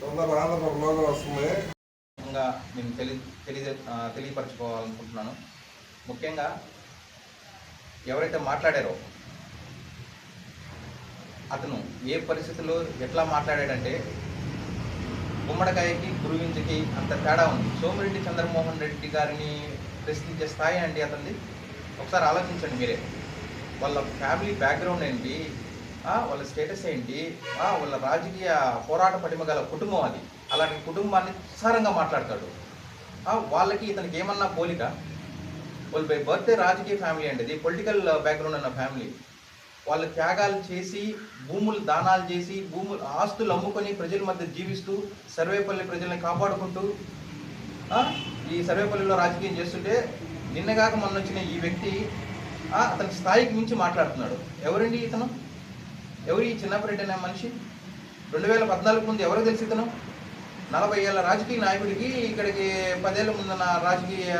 తొందరగా ఆంధ్రప్రదేశ్లో వస్తుంది. ముఖ్యంగా నేను తెలి తెలియజే తెలియపరచుకోవాలనుకుంటున్నాను. ముఖ్యంగా ఎవరైతే మాట్లాడారో అతను ఏ పరిస్థితుల్లో ఎట్లా మాట్లాడాడంటే గుమ్మడికాయకి గురువించకి అంత తేడా ఉంది. సోమిరెడ్డి చంద్రమోహన్ రెడ్డి గారిని ప్రశ్నించే స్థాయి అండి అతనిది. ఒకసారి ఆలోచించండి మీరే. వాళ్ళ ఫ్యామిలీ బ్యాక్గ్రౌండ్ ఏంటి? వాళ్ళ స్టేటస్ ఏంటి? వాళ్ళ రాజకీయ పోరాట పటిమ గల కుటుంబం అది. అలాంటి కుటుంబాన్ని సారంగా మాట్లాడతాడు. వాళ్ళకి ఇతనికి ఏమన్నా పోలిక? వాళ్ళు బై బర్త్డే రాజకీయ ఫ్యామిలీ అండి ఇది. పొలిటికల్ బ్యాక్గ్రౌండ్ ఉన్న ఫ్యామిలీ. వాళ్ళు త్యాగాలు చేసి భూములు దానాలు చేసి భూములు ఆస్తులు అమ్ముకొని ప్రజల మధ్య జీవిస్తూ సర్వేపల్లి ప్రజల్ని కాపాడుకుంటూ ఈ సర్వేపల్లిలో రాజకీయం చేస్తుంటే నిన్నగాక మొన్న వచ్చిన ఈ వ్యక్తి అతని స్థాయికి మించి మాట్లాడుతున్నాడు. ఎవరండి ఇతను? ఎవరు ఈ చిన్నపరెడ్డి అనే మనిషి? రెండు వేల పద్నాలుగు ముందు ఎవరు తెలిసి ఇతను? నలభై ఏళ్ళ రాజకీయ నాయకుడికి ఇక్కడికి పదేళ్ళ ముందు నా రాజకీయ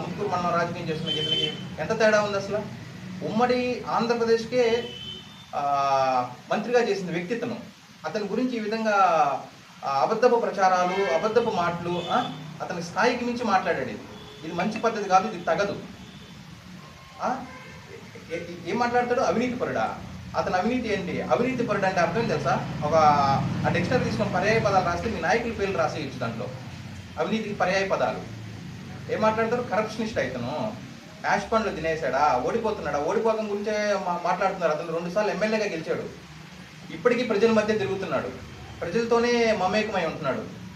ముత్తుకూరు మండలం రాజకీయం చేస్తున్న ఇతనికి ఎంత తేడా ఉంది అసలు? ఉమ్మడి ఆంధ్రప్రదేశ్కే మంత్రిగా చేసిన వ్యక్తిత్వం అతని గురించి ఈ విధంగా అబద్ధపు ప్రచారాలు అబద్ధపు మాటలు అతని స్థాయికి మించి మాట్లాడాడు ఇది. మంచి పద్ధతి కాదు ఇది తగదు. ఏం మాట్లాడతాడు? అవినీతి పరుడా? అతను అవినీతి ఏంటి? అవినీతి పరుడు అంటే అర్థం తెలుసా? ఒక ఆ డిక్షనరీ తీసుకున్న పర్యాయ పదాలు రాస్తే మీ నాయకుల పేర్లు రాసేయచ్చు దాంట్లో. అవినీతికి పర్యాయ పదాలు. ఏం మాట్లాడతారు? కరప్షనిస్ట్ అయితను. యాష్ పండ్లు తినేసాడా ఓడిపోతున్నాడా? ఓడిపోతం గురించే మా- మాట్లాడుతున్నారు. అతను రెండుసార్లు ఎమ్మెల్యేగా గెలిచాడు. ఇప్పటికీ ప్రజల మధ్య తిరుగుతున్నాడు. ప్రజలతోనే మమేకమై ఉంటున్నాడు.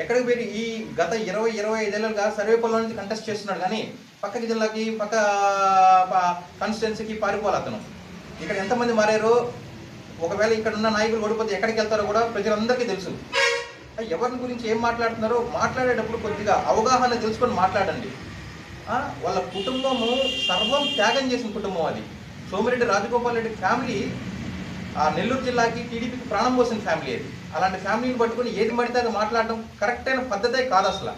ఎక్కడికి పోయి ఈ గత ఇరవై ఇరవై ఐదేళ్ళుగా సర్వేపల్లి నుంచి కంటెస్ట్ చేస్తున్నాడు కానీ పక్క జిల్లాకి పక్క కాన్స్టిట్యున్సీకి పారిపోవాలి అతను ఇక్కడ ఎంతమంది మారారో? ఒకవేళ ఇక్కడ ఉన్న నాయకులు ఓడిపోతే ఎక్కడికి వెళ్తారో కూడా ప్రజలందరికీ తెలుసు. ఎవరి ఎవరిని గురించి ఏం మాట్లాడుతున్నారో మాట్లాడేటప్పుడు కొద్దిగా అవగాహన తెలుసుకొని మాట్లాడండి. వాళ్ళ కుటుంబము సర్వం త్యాగం చేసిన కుటుంబం అది. సోమిరెడ్డి రాజగోపాల్ రెడ్డి ఫ్యామిలీ ఆ నెల్లూరు జిల్లాకి టీడీపీకి ప్రాణం పోసిన ఫ్యామిలీ అది. అలాంటి ఫ్యామిలీని పట్టుకొని ఏది పడితే అది మాట్లాడడం కరెక్ట్ అయిన పద్ధతే కాదు అసలు.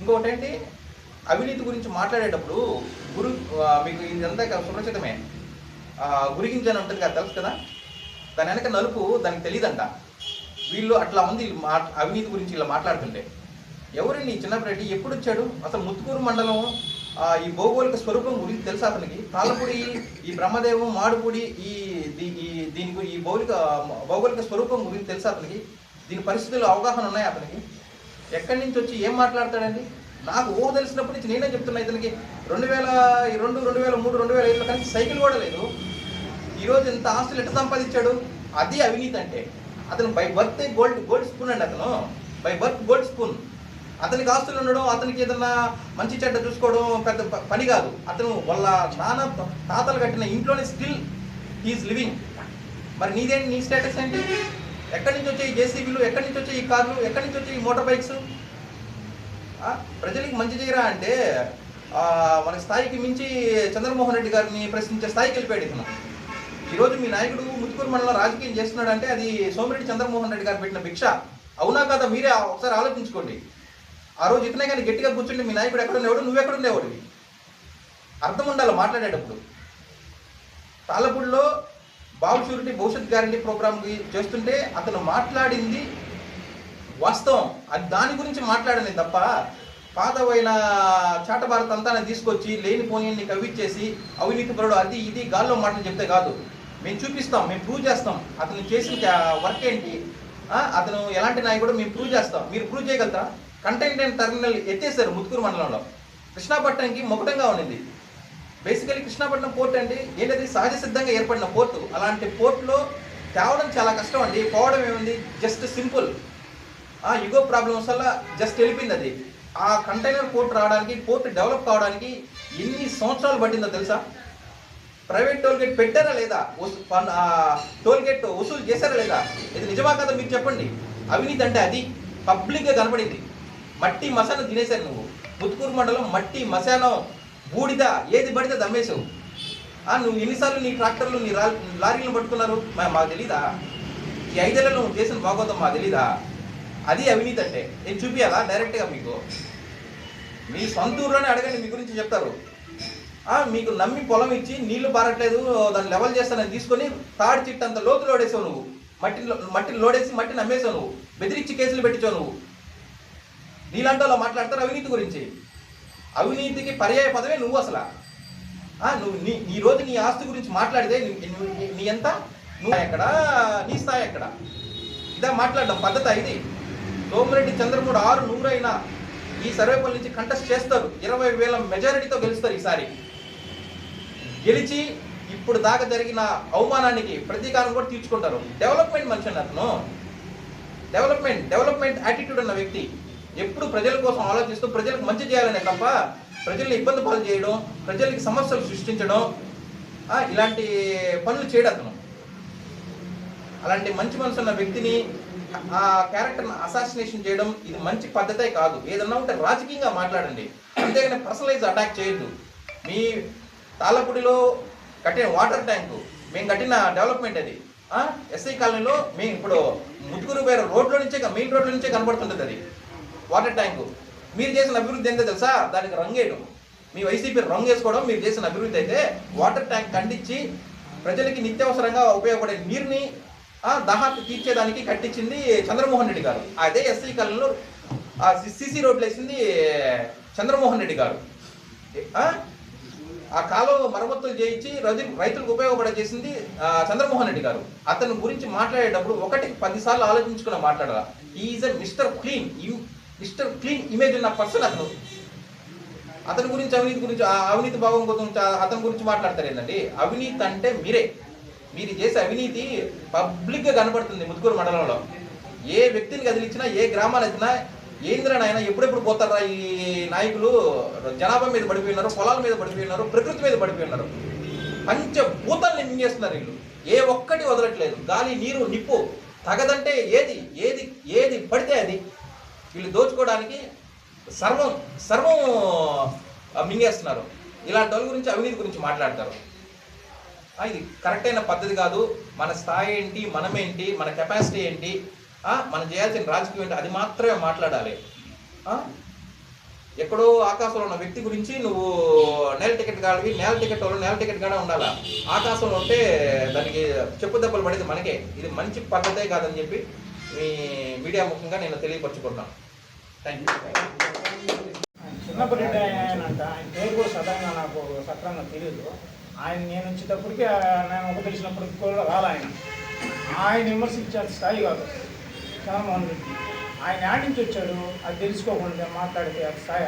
ఇంకొకటి ఏంటి అవినీతి గురించి మాట్లాడేటప్పుడు గురు మీకు ఇదంతా సురక్షితమే. ఆ, గురిగించని ఉంటుంది కదా తెలుసు కదా? దాని వెనక నలుపు దానికి తెలియదంట వీళ్ళు అట్లా ఉంది మా అవినీతి గురించి ఇలా మాట్లాడుతుంటే. ఎవరండి ఈ చిన్నప్పటి ఎప్పుడు వచ్చాడు? అసలు ముత్తుకూరు మండలం ఈ భౌగోళిక స్వరూపం గురించి తెలుసు అతనికి? తాళపూడి ఈ బ్రహ్మదేవం మాడుపూడి ఈ దీ- ఈ దీని ఈ భౌగోళిక భౌగోళిక స్వరూపం గురించి తెలుసు అతనికి? దీని పరిస్థితులు అవగాహన ఉన్నాయి అతనికి? ఎక్కడి నుంచి వచ్చి ఏం మాట్లాడతాడండి? నాకు ఊహ తెలిసినప్పటి నుంచి నేనే చెప్తున్నా ఇతనికి. రెండు వేల రెండు రెండు వేల మూడు రెండు వేల ఐదులో కానీ సైకిల్ కూడా లేదు. ఈరోజు ఇంత ఆస్తులు ఎట్లా సంపాదించాడు? అది అవినీతి అంటే. అతను by birth gold gold spoon అండి అతను. By birth gold spoon. అతనికి ఆస్తులు ఉండడం అతనికి ఏదన్నా మంచి చెడ్డ చూసుకోవడం పెద్ద ప- పని కాదు. అతను వాళ్ళ నాన్న తాతలు కట్టిన ఇంట్లోనే స్టిల్ ఈజ్ లివింగ్. మరి నీదేంటి నీ స్టేటస్ ఏంటి? ఎక్కడి నుంచి వచ్చే ఈ జేసీబీలు? ఎక్కడి నుంచి వచ్చే ఈ కార్లు? ఎక్కడి నుంచి వచ్చే ఈ మోటార్ బైక్స్? ప్రజలకి మంచి చేయరా అంటే మన స్థాయికి మించి చంద్రమోహన్ రెడ్డి గారిని ప్రశ్నించే స్థాయికి వెళ్ళిపోయాడు ఇతను. ఈరోజు మీ నాయకుడు ముత్తుకూరు మండలం రాజకీయం చేస్తున్నాడంటే అది సోమిరెడ్డి చంద్రమోహన్ రెడ్డి గారు పెట్టిన భిక్ష. అవునా కదా? మీరే ఒకసారి ఆలోచించుకోండి. ఆ రోజు ఇతనే కానీ గట్టిగా కూర్చుంటే మీ నాయకుడు ఎక్కడ ఉండేవాడు? నువ్వు ఎక్కడ ఉండేవాడివి? అర్థం ఉండాలి మాట్లాడేటప్పుడు. తాళ్ళపూడిలో బాబు షూరిటీ భవిష్యత్ గ్యారంటీ ప్రోగ్రామ్కి చేస్తుంటే అతను మాట్లాడింది వాస్తవం. అది దాని గురించి మాట్లాడని తప్ప పాతవైన చాటభారత అంతా తీసుకొచ్చి లేనిపోని కవ్విచ్చేసి అవినీతి పరుడు అది ఇది గాల్లో మాటలు చెప్తే కాదు. మేము చూపిస్తాం మేము ప్రూవ్ చేస్తాం. అతను చేసిన వర్క్ ఏంటి? అతను ఎలాంటి నాయకుడు మేము ప్రూవ్ చేస్తాం. మీరు ప్రూవ్ చేయగలుగుతారా? కంటైనర్ టెర్మినల్ ఎత్తేసారు ముత్తుకూరు మండలంలో. కృష్ణాపట్నంకి మొకటంగా ఉండింది. బేసికలీ కృష్ణాపట్నం పోర్ట్ అండి ఏంటది సహజ సిద్ధంగా ఏర్పడిన పోర్టు అలాంటి పోర్టులో తేవడం చాలా కష్టం అండి. పోవడం ఏముంది? Just simple. ఆ యుగో ప్రాబ్లమ్స్ వల్ల జస్ట్ వెళ్ళిపోయింది అది. ఆ కంటైనర్ పోర్ట్ రావడానికి పోర్ట్ డెవలప్ కావడానికి ఎన్ని సంవత్సరాలు పట్టిందో తెలుసా? ప్రైవేట్ టోల్ గేట్ పెట్టారా లేదా? టోల్గేట్ టోల్ గేట్ వసూలు చేశారా లేదా? ఇది నిజమా కదా మీరు చెప్పండి. అవినీతి అంటే అది. పబ్లిక్గా కనపడింది. మట్టి మసాన తినేశారు నువ్వు. ముత్తుకూరు మండలం మట్టి మసానం బూడిద ఏది పడితే దమ్మేశావు ఆ, నువ్వు ఎన్నిసార్లు నీ ట్రాక్టర్లు నీ లారీలను పట్టుకున్నారు మాకు తెలీదా? ఈ ఐదేళ్ళలో నువ్వు చేసిన బాగోతాం మాకు తెలీదా? అది అవినీతి అంటే. నేను చూపించాలా డైరెక్ట్గా మీకు. మీ సొంత ఊర్లోనే అడగండి మీ గురించి చెప్తారు. మీకు నమ్మి పొలం ఇచ్చి నీళ్ళు పారట్లేదు దాన్ని లెవెల్ చేస్తానని తీసుకొని తాడి చిట్టు అంత లోతు లోడేసావు నువ్వు. మట్టిలో మట్టిని లోడేసి మట్టిని నమ్మేసావు నువ్వు. బెదిరించి కేసులు పెట్టించావు నువ్వు. నీలాంటి వాళ్ళు మాట్లాడతారు అవినీతి గురించి. అవినీతికి పర్యాయ పదవే నువ్వు అసలు. నువ్వు నీ ఈ రోజు నీ ఆస్తి గురించి మాట్లాడితే నీ- నీ ఎంత? నువ్వు ఎక్కడ? నీ స్థాయి ఎక్కడ? ఇదా మాట్లాడడం పద్ధత ఇది. సోమిరెడ్డి చంద్రమూడు ఆరు నూరైనా ఈ సర్వేపల్లి నుంచి కంటెస్ట్ చేస్తారు. ఇరవై వేల మెజారిటీతో గెలుస్తారు ఈసారి. గెలిచి ఇప్పుడు దాకా జరిగిన అవమానానికి ప్రతీకారం కూడా తీర్చుకుంటారు. డెవలప్మెంట్ మనిషి అతను. డెవలప్మెంట్ డెవలప్మెంట్ యాటిట్యూడ్ ఉన్న వ్యక్తి. ఎప్పుడు ప్రజల కోసం ఆలోచిస్తూ ప్రజలకు మంచి చేయాలనే తప్ప ప్రజల్ని ఇబ్బంది పాలు చేయడం ప్రజలకి సమస్యలు సృష్టించడం ఇలాంటి పనులు చేయడం అతను. అలాంటి మంచి మనసు ఉన్న వ్యక్తిని ఆ క్యారెక్టర్ని అసాసినేషన్ చేయడం ఇది మంచి పద్ధతే కాదు. ఏదన్నా ఉంటే రాజకీయంగా మాట్లాడండి. అంతేగాని పర్సనలైజ్ అటాక్ చేయొద్దు. మీ తాళపూడిలో కట్టిన వాటర్ ట్యాంకు మేము కట్టిన డెవలప్మెంట్ అది. ఎస్ఐ కాలనీలో మేము ఇప్పుడు ముట్టుకురు పేరు రోడ్లో నుంచే మెయిన్ రోడ్ల నుంచే కనబడుతుంటుంది అది. వాటర్ ట్యాంకు మీరు చేసిన అభివృద్ధి ఏంటో తెలుసా? దానికి రంగేయడం. మీ వైసీపీ రంగు వేసుకోవడం మీరు చేసిన అభివృద్ధి అయితే వాటర్ ట్యాంక్ ఖండించి ప్రజలకి నిత్యావసరంగా ఉపయోగపడే నీరుని దాహార్తి తీర్చేదానికి కట్టించింది చంద్రమోహన్ రెడ్డి గారు. అదే ఎస్సీ కాలంలో ఆ సిసి రోడ్లు వేసింది చంద్రమోహన్ రెడ్డి గారు. ఆ? కాలువ మరమ్మతులు చేయించి రైతు రైతులకు ఉపయోగపడే చేసింది చంద్రమోహన్ రెడ్డి గారు. అతని గురించి మాట్లాడేటప్పుడు ఒకటి పదిసార్లు ఆలోచించుకుని మాట్లాడాల? Is a mister clean mister clean image ఉన్న పర్సన్ అతను. అతని గురించి అవినీతి గురించి ఆ అవినీతి భావం గురించి అతని గురించి మాట్లాడతారు ఏంటండి అవినీతి అంటే మీరే. మీరు చేసే అవినీతి పబ్లిక్గా కనబడుతుంది ముత్తుకూరు మండలంలో. ఏ వ్యక్తిని కదిలించినా ఏ గ్రామాలు వచ్చినా ఏంద్రా నాయన ఎప్పుడెప్పుడు పోతారా ఈ నాయకులు? జనాభా మీద పడిపోయి ఉన్నారు పొలాల మీద పడిపోయి ఉన్నారు ప్రకృతి మీద పడిపోయి ఉన్నారు. పంచభూతాన్ని మింగేస్తున్నారు వీళ్ళు. ఏ ఒక్కటి వదలట్లేదు. గాలి నీరు నిప్పు తగదంటే ఏది? ఏది? ఏది పడితే అది. వీళ్ళు దోచుకోవడానికి సర్వం సర్వం మింగేస్తున్నారు. ఇలాంటి వాళ్ళ గురించి అవినీతి గురించి మాట్లాడతారు. ఇది కరెక్ట్ అయిన పద్ధతి కాదు. మన స్థాయి ఏంటి మనమేంటి మన కెపాసిటీ ఏంటి మనం చేయాల్సిన రాజకీయం ఏంటి అది మాత్రమే మాట్లాడాలి. ఎక్కడో ఆకాశంలో ఉన్న వ్యక్తి గురించి నువ్వు నేల టికెట్ కాడివి నేల టికెట్ వాళ్ళు నేల టికెట్ కాడ ఉండాలా? ఆకాశంలో ఉంటే దానికి చెప్పు దెబ్బలు పడేది మనకే. ఇది మంచి పద్ధతే కాదని చెప్పి మీ మీడియా ముఖంగా నేను తెలియపరచుకుంటాను థ్యాంక్ యూ చిన్నప్పటి నుండి ఆయన ఆయన పేరు కూడా సడన్గా నాకు సక్రంగా తెలియదు ఆయన నేను వచ్చేటప్పటికి నేను ఒక కూడా రాలే ఆయన. ఆయన విమర్శించే స్థాయి కాదు. చంద్రమోహన్ రెడ్డి. ఆయన యాడ్ నుంచి వచ్చాడు అది తెలుసుకోకుండా మాట్లాడితే అది స్థాయి?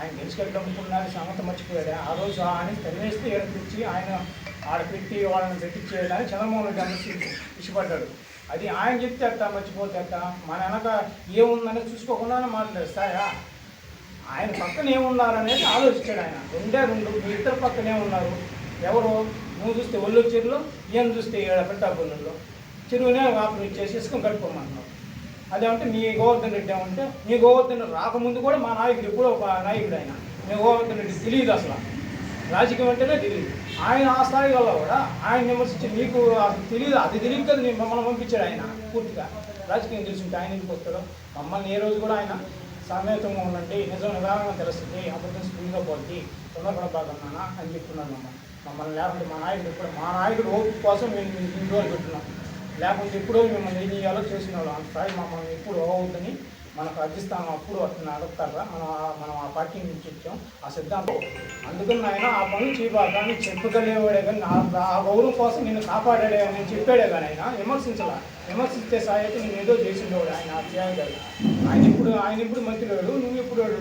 ఆయన తెలుసుకెళ్ళనుకున్నది సమత మర్చిపోయాడు? ఆ రోజు ఆయన తెలివేస్తే తెచ్చి ఆయన ఆడ పెట్టి వాళ్ళని పెట్టించేయడానికి చంద్రమోహన్ రెడ్డి అనేసి ఇష్టపడ్డాడు. అది ఆయన చెప్తే అట్ట మర్చిపోతే అట్ట మన వెనక ఏముందని చూసుకోకుండా మాట్లాడే స్థాయా? ఆయన పక్కన ఏమున్నారనేది ఆలోచించాడు ఆయన. రెండే రెండు మీ ఇద్దరు పక్కనే ఉన్నారు. ఎవరు? నువ్వు చూస్తే ఒళ్ళు చెరువులో ఈయన చూస్తే ఈడ పెట్టాపల్లిలో చెరువునే వాపరు ఇచ్చేసి ఇసుకం కట్టుకోమంటున్నావు అదేమంటే మీ గోవర్ధన్ రెడ్డి ఏమంటే మీ గోవర్ధన్ రాకముందు కూడా మా నాయకుడు ఎప్పుడో ఒక నాయకుడు ఆయన. మీ గోవర్ధన్ రెడ్డి తెలియదు అసలు. రాజకీయం అంటేనే తెలియదు ఆయన ఆ స్థాయి వల్ల కూడా ఆయన విమర్శించి మీకు అసలు తెలియదు అది తెలియదు కదా మమ్మల్ని పంపించాడు ఆయన పూర్తిగా. రాజకీయం తెలుసుంటే ఆయన ఎందుకు వస్తాడు? మమ్మల్ని ఏ రోజు కూడా ఆయన సమేతంగా ఉండండి నిజం నిదానంగా తెలుస్తుంది. అబద్ధం స్పీడ్గా పోతుంది తొందరపడ బాగున్నానా అని చెప్తున్నాను మమ్మల్ని మమ్మల్ని లేకుంటే మా నాయకుడు ఇప్పుడు మా నాయకుడు ఓపిక కోసం మేము ఇన్ని రోజులు పెట్టున్నాం లేకుంటే ఎప్పుడో మిమ్మల్ని ఏం చేయాలో చేసిన వాళ్ళు అంత స్థాయి మమ్మల్ని ఎప్పుడు అవుతుందని మనకు అర్జిస్తాం అప్పుడు అట్లా అడుగుతారా? మనం మనం ఆ పార్టీ నుంచి ఇచ్చాం ఆ సిద్ధాంతం. అందుకని ఆయన ఆ పని చేయబాక అని చెప్పగలిగేవాడే కానీ ఆ గౌరవం కోసం నేను కాపాడాడే అని చెప్పాడే కానీ ఆయన విమర్శించాల. విమర్శిస్తే సాయి నేను ఏదో చేసిండేవాడు ఆయన ఆ త్యాగి గారు ఆయన ఇప్పుడు ఆయన ఇప్పుడు మంత్రి వాడు నువ్వు ఎప్పుడు వాడు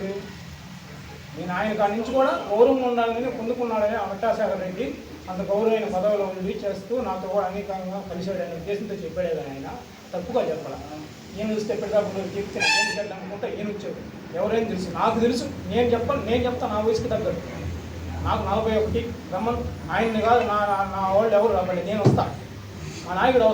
నేను ఆయన కాడి నుంచి కూడా గౌరవం ఉండాలని పొందుకున్నాడని అమటాసాగర్ రెడ్డి అంత గౌరవమైన పదవిలో ఉండి చేస్తూ నాతో కూడా అనేకంగా కలిశాడు అనే ఉద్దేశంతో చెప్పాడే కానీ ఆయన తప్పుగా చెప్పాలి. ఈయన చూస్తే ఎప్పటికప్పుడు చెప్తే ఏం చేద్దాం అనుకుంటే ఈయన వచ్చాడు. ఎవరైనా తెలుసు నాకు తెలుసు నేను చెప్పను నేను చెప్తాను నా వయసుకి తగ్గట్టు. నాకు నలభై ఒకటి రమ్మను. ఆయన్ని కాదు నా నా- వాళ్ళు ఎవరు రాబడి నేను వస్తాను మా నాయకుడు